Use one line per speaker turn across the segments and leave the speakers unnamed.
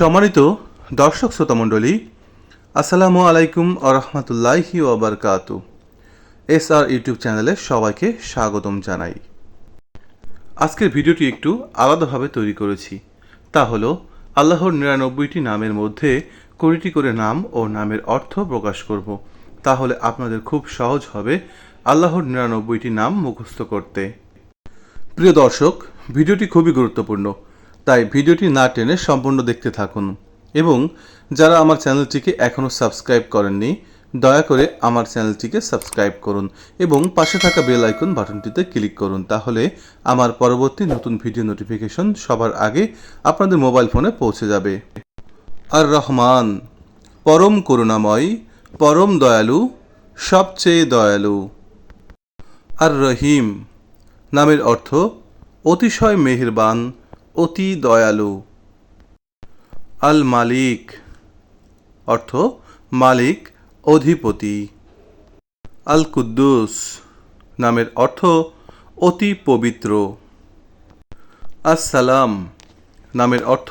সম্মানিত দর্শক শ্রোতামণ্ডলী আসসালামু আলাইকুম আরহামতুল্লাহি ওবরকাত এস আর ইউটিউব চ্যানেলে সবাইকে স্বাগতম জানাই। আজকের ভিডিওটি একটু আলাদাভাবে তৈরি করেছি। তা হলো, আল্লাহর নিরানব্বইটি নামের মধ্যে কুড়িটি করে নাম ও নামের অর্থ প্রকাশ করব। তাহলে আপনাদের খুব সহজ হবে আল্লাহর নিরানব্বইটি নাম মুখস্থ করতে। প্রিয় দর্শক, ভিডিওটি খুবই গুরুত্বপূর্ণ। তাই ভিডিওটি না টেনে সম্পূর্ণ দেখতে থাকুন। এবং যারা আমার চ্যানেলটিকে এখনও সাবস্ক্রাইব করেননি, দয়া করে আমার চ্যানেলটিকে সাবস্ক্রাইব করুন এবং পাশে থাকা বেল আইকন বাটনটিতে ক্লিক করুন। তাহলে আমার পরবর্তী নতুন ভিডিও নোটিফিকেশন সবার আগে আপনাদের মোবাইল ফোনে পৌঁছে যাবে। আর রহমান, পরম করুণাময়, পরম দয়ালু, সবচেয়ে দয়ালু। আর রহিম, নামের অর্থ অতিশয় মেহেরবান অতি দয়ালু। আল মালিক, অর্থ মালিক, অধিপতি। আল কুদ্দুস নামের অর্থ অতি পবিত্র। আসসালাম নামের অর্থ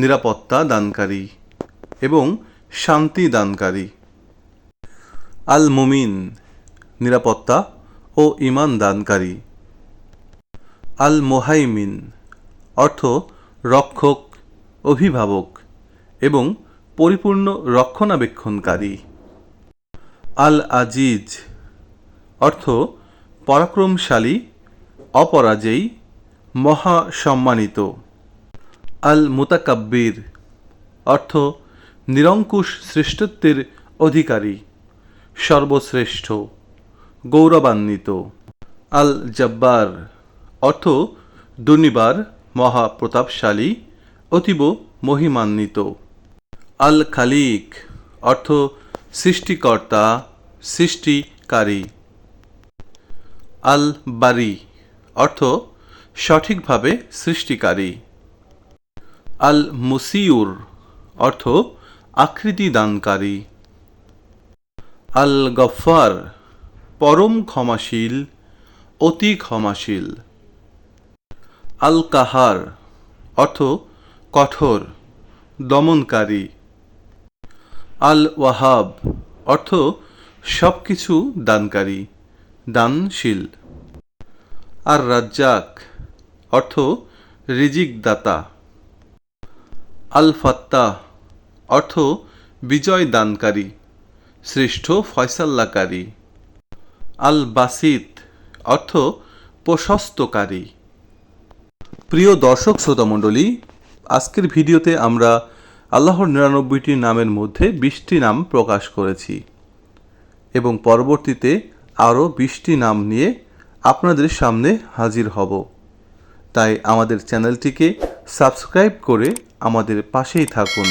নিরাপত্তা দানকারী এবং শান্তি দানকারী। আল মুমিন, নিরাপত্তা ও ইমান দানকারী। আল মোহাইমিন অর্থ রক্ষক, অভিভাবক এবং পরিপূর্ণ রক্ষণাবেক্ষণকারী। আল আজিজ অর্থ পরাক্রমশালী, অপরাজেয় মহা সম্মানিত আল মুতাকাব্বির অর্থ নিরঙ্কুশ শ্রেষ্ঠত্বের অধিকারী, সর্বশ্রেষ্ঠ, গৌরবান্বিত। আল জব্বার অর্থ দুর্নিবার মহাপ্রতাপশালী, অতীব মহিমান্বিত। আল খালিক, অর্থ সৃষ্টিকর্তা, সৃষ্টিকারী। আল বারি, অর্থ সঠিকভাবে সৃষ্টিকারী। আল মুসিউর, অর্থ আকৃতি দানকারী আল গফ্ফার, পরম ক্ষমাশীল, অতি ক্ষমাশীল। আল কাহার অর্থ কঠোর, দমনকারী। আল ওয়াহাব অর্থ সব কিছু দানকারী, দানশীল। আর রাজ্জাক অর্থ রিজিক দাতা আল ফাত্তাহ অর্থ বিজয় দানকারী শ্রেষ্ঠ ফয়সাল্লাকারী। আল বাসিত অর্থ প্রশস্তকারী। প্রিয় দর্শক শ্রোতামণ্ডলী আজকের ভিডিওতে আমরা আল্লাহর নিরানব্বইটি নামের মধ্যে বিশটি নাম প্রকাশ করেছি এবং পরবর্তীতে আরও বিশটি নাম নিয়ে আপনাদের সামনে হাজির হব। তাই আমাদের চ্যানেলটিকে সাবস্ক্রাইব করে আমাদের পাশেই থাকুন।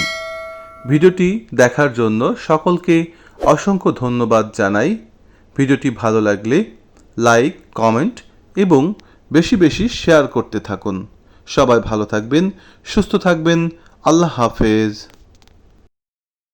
ভিডিওটি দেখার জন্য সকলকে অসংখ্য ধন্যবাদ জানাই। ভিডিওটি ভালো লাগলে লাইক, কমেন্ট এবং বেশি বেশি শেয়ার করতে থাকুন। সবাই ভালো থাকবেন সুস্থ থাকবেন। আল্লাহ হাফেজ।